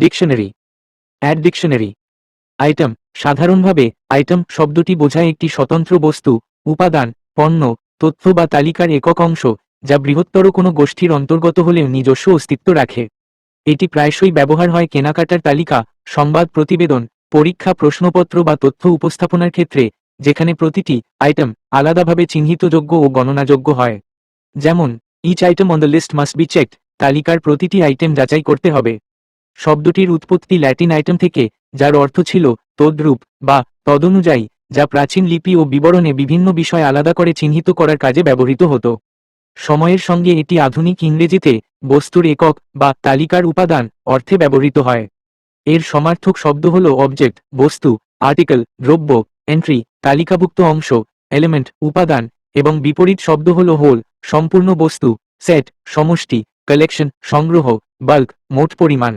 Dictionary add dictionary item সাধারণভাবে item শব্দটি বোঝায় একটি স্বতন্ত্র বস্তু, উপাদান, পণ্য, তথ্য বা তালিকার একক অংশ, যা বৃহত্তর কোনো গোষ্ঠীর অন্তর্গত হলেও নিজস্ব অস্তিত্ব রাখে। এটি প্রায়শই ব্যবহার হয় কেনাকাটার তালিকা, সংবাদ প্রতিবেদন, পরীক্ষা প্রশ্নপত্র বা তথ্য উপস্থাপনার ক্ষেত্রে, যেখানে প্রতিটি আইটেম আলাদাভাবে চিহ্নিতযোগ্য ও গণনাযোগ্য হয়। যেমন each item on the list must be checked তালিকার প্রতিটি আইটেম যাচাই করতে হবে। শব্দটির উৎপত্তি ল্যাটিন আইটেম থেকে, যার অর্থ ছিল তদ্রূপ বা তদনুযায়ী, যা প্রাচীন লিপি ও বিবরণে বিভিন্ন বিষয় আলাদা করে চিহ্নিত করার কাজে ব্যবহৃত হতো। সময়ের সঙ্গে এটি আধুনিক ইংরেজিতে বস্তুর একক বা তালিকার উপাদান অর্থে ব্যবহৃত হয়। এর সমার্থক শব্দ হল অবজেক্ট বস্তু আর্টিকেল দ্রব্য এন্ট্রি তালিকাভুক্ত অংশ এলিমেন্ট উপাদান, এবং বিপরীত শব্দ হল হোল সম্পূর্ণ বস্তু সেট সমষ্টি কালেকশন সংগ্রহ বাল্ক মোট পরিমাণ।